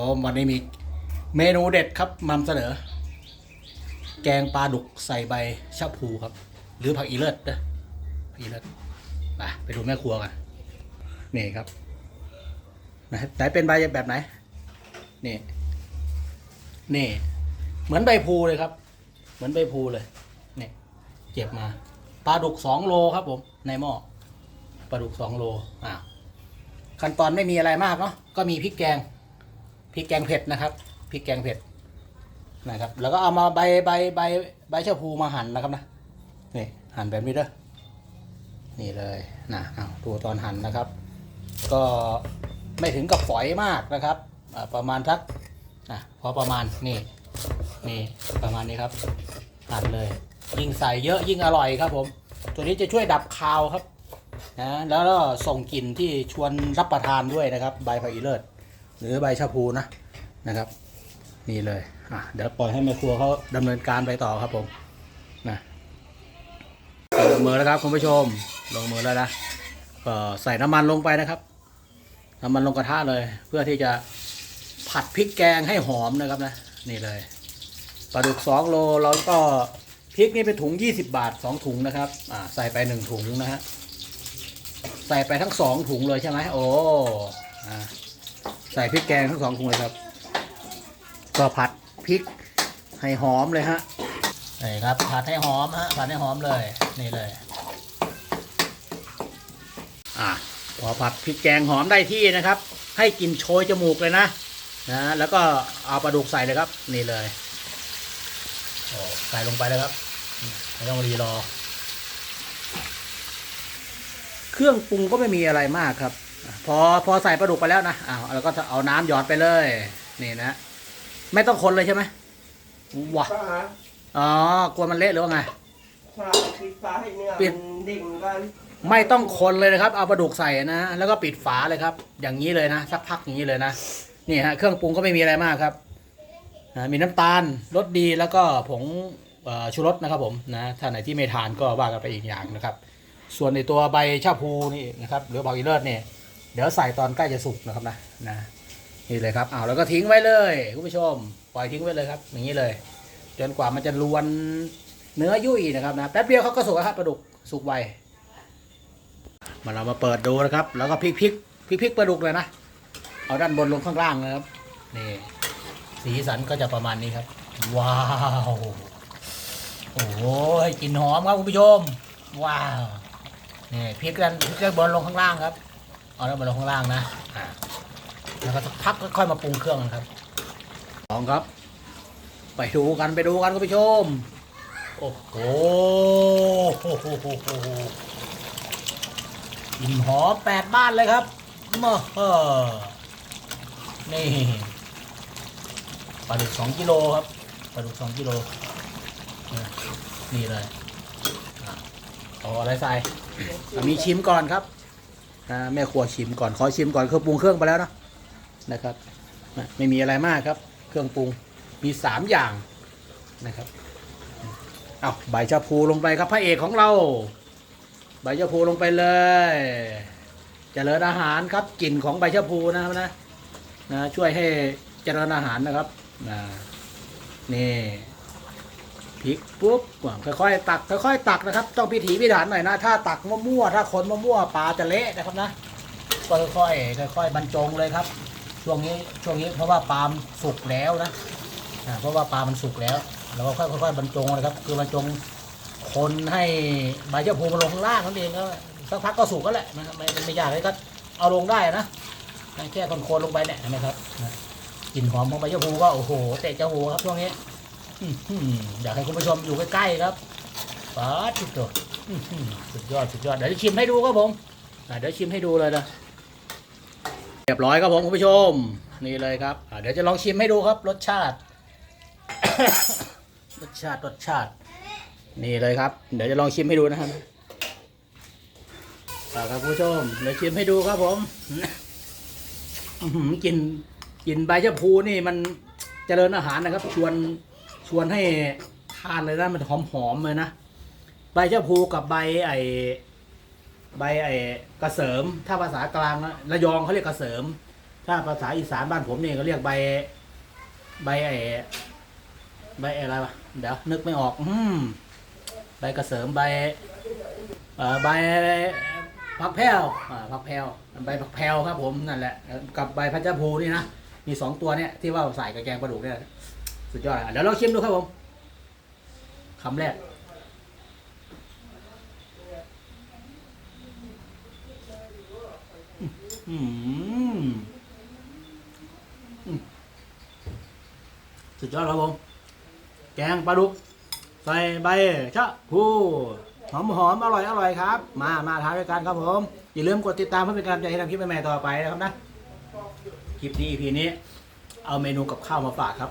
ผมวันนี้มีเมนูเด็ดครับนำเสนอ แกงปลาดุกใส่ใบชะพูครับ หรือผักอีเลิศนะผักอีเลิศไปไปดูแม่ครัวกันนี่ครับไหนเป็นใบแบบไหนนี่นี่ เหมือนใบพลูเลยครับ เหมือนใบพลูเลยนี่เก็บมาปลาดุกสองโลครับ ผม ในหม้อปลาดุกสองโลอ่าขั้นตอนไม่มีอะไรมากเนาะก็มีพริกแกง พริกแกงเผ็ดนะครับพริกแกงเผ็ดนะครับ แล้วก็เอามาใบใบใบใบชะพูมาหั่นนะครับนะนี่หั่นแบบนี้เด้อนี่เลยนะเอาดูตอนหั่นนะครับ ก็ไม่ถึงกับฝอยมากนะครับประมาณทักอะพอประมาณนี่นี่ประมาณนี้ครับหั่นเลย ยิ่งใส่เยอะยิ่งอร่อยครับผม ตัวนี้จะช่วยดับคาวครับนะแล้วก็ส่งกลิ่นที่ชวนรับประทานด้วยนะครับใบผักอีเลิศ หรือใบชะพูนะนะครับ นี่เลยอะเดี๋ยวปล่อยให้แม่ครัวเขาดำเนินการไปต่อครับผมนะลงมือแล้วครับคุณผู้ชมลงมือแล้วนะก็ใส่น้ำมันลงไปนะครับ น้ำมันลงกระทะเลย เพื่อที่จะผัดพริกแกงให้หอมนะครับนะ นี่เลยปลาดุกสองโลเราก็พริกนี่เป็นถุง 20 บาท 2 ถุงนะครับ อ่า ใส่ไป 1 ถุงนะฮะ ใส่ไปทั้ง 2 ถุงเลยใช่ไหม โอ้ ใส่พริกแกงทั้งสองถุงเลยครับ ก็ผัดพริกให้หอมเลยฮะนี่ครับผัดให้หอมฮะผัดให้หอมเลยนี่เลย อะพอผัดพริกแกงหอมได้ที่นะครับ ให้กลิ่นโชยจมูกเลยนะนะแล้วก็เอาปลาดุกใส่เลยครับ นี่เลยโอ้ใส่ลงไปเลยครับไม่ต้องรีรอ เครื่องปรุงก็ไม่มีอะไรมากครับอะ พอพอใส่ปลาดุกไปแล้วนะอ้าวแล้วก็เอาน้ำหยอดไปเลย นี่นะ ไม่ต้องคนเลยใช่ไหมว้าฟ้าอ๋อกลัวมันเละหรือว่าไงฟ้าปิดฟ้าให้เนื้อปิดมันดิ่งกันไม่ต้องคนเลยนะครับ เอาปลาดุกใส่นะ แล้วก็ปิดฝาเลยครับ อย่างนี้เลยนะ สักพักอย่างนี้เลยนะ นี่ฮะ เครื่องปรุงก็ไม่มีอะไรมากครับอ่ามีน้ำตาล รสดีแล้วก็ผงเอ่อชูรสนะครับผมนะ ถ้าไหนที่ไม่ทานก็ว่ากันไปอีกอย่างนะครับ ส่วนในตัวใบชาพูนี่นะครับ หรือเบาอีเลิศเนี่ย เดี๋ยวใส่ตอนใกล้จะสุกนะครับนะนะนี่เลยครับเอาแล้วก็ทิ้งไว้เลยคุณผู้ชม ปล่อยทิ้งไว้เลยครับ อย่างนี้เลย จนกว่ามันจะลวนเนื้อยุ่ยนะครับนะแป๊บเดียวเขาก็สุกครับปลาดุกสุกไวมาเรามาเปิดดูนะครับ แล้วก็พลิกพลิกพลิกพลิกปลาดุกเลยนะเอาด้านบนลงข้างล่างนะครับนี่สีสันก็จะประมาณนี้ครับ ว้าวโอ้ยกลิ่นหอมครับคุณผู้ชม ว้าวนี่พลิกด้านพลิกด้านบนลงข้างล่างครับ เอาด้านบนลงข้างล่างนะอ่าแล้วก็สักพักก็ค่อยมาปรุงเครื่องกันครับลองครับ ไปดูกันไปดูกันคุณผู้ชม โอ้โหกลิ่นหอมแปดบ้านเลยครับมาเออนี่ปลาดุกสองกิโลครับปลาดุกสองกิโลเนี่ยนี่เลยอะเอาอะไรใส่อะมีชิมก่อนครับ อ่าแม่ครัวชิมก่อนขอชิมก่อนเครื่องปรุงเครื่องไปแล้วนะนะครับนะไม่มีอะไรมากครับ เครื่องปรุงมีสามอย่างนะครับเอาใบชะพูลงไปครับพระเอกของเรา ใบชะพูลงไปเลยจเจริญอาหารครับกลิ่นของใบชะพูนะครับนะนะช่วยให้เจริญอาหารนะครับนะนี่ พลิกปุ๊บค่อยๆตักค่อยๆตักนะครับ ต้องพิถีพิถันหน่อยนะถ้าตักมั่วๆถ้าคนมั่วๆปลาจะเละนะครับนะก็ค่อยๆค่อยๆบรรจงเลยครับ ช่วงนี้ช่วงนี้เพราะว่าปลามสุกแล้วนะเพราะว่าปลามันสุกแล้วเราก็ค่อยๆบรรจงเลยครับคือบรรจงคนให้ใบเจ้าพูมันลงข้างล่างนั่นเองก็สักพักก็สุกก็แหละนะครับไม่ไม่ยากเลยก็เอาลงได้นะแค่คนโคนๆลงไปเนี่ยนไหมครับกลิ่นหอมของใบเจ้าพูก็โอ้โหเตะจมูครับช่วงนี้ อยากให้คุณผู้ชมอยู่ใกล้ๆครับป๊าดุดสุดยอดสุดยอดเดี๋ยวชิมให้ดูครับผมเดี๋ยวชิมให้ดูเลยนะเรียบร้อยครับผมคุณผู้ชม นี่เลยครับเดี๋ยวจะลองชิมให้ดูครับ รสชาติ รสชาติรสชาติ นี่เลยครับ เดี๋ยวจะลองชิมให้ดูนะครับครับคุณผู้ชมเดี๋ยวชิมให้ดูครับผมอื้อหือกลินกลินใบชะพูนี่มันเจริญอาหารนะครับ ชวน ชวนให้ทานเลยนะมันหอมหอมๆเลยนะใบชะพูกับใบไอใบไอกระเสริม ถ้าภาษากลางนะระยองเขาเรียกกระเสริม ถ้าภาษาอีสานบ้านผมนี่ก็เรียกใบใบไอ้ใบอะไรวะเดี๋ยวนึกไม่ออก อืมใบกระเสริมใบเอ่อใบผักแพรวอ่าผักแพรวใบผักแพรวครับผมนั่นแหละกับใบพัชภูนี่นะมีสองตัวเนี่ยที่ว่าใส่กับแกงปลาดุกเนี่ย สุดยอดเดี๋ยวเราชิมดูครับผมคำแรกสุดยอดครับผม แกงปลาดุก ใส่ใบชะพูหอมหอมอร่อยอร่อยครับ มามาทานด้วยกันครับผม อย่าลืมกดติดตามเพื่อเป็นกำลังใจให้ทำคลิปใหม่ๆต่อไปนะครับนะ คลิปนี้ EP นี้ เอาเมนูกับข้าวมาฝากครับ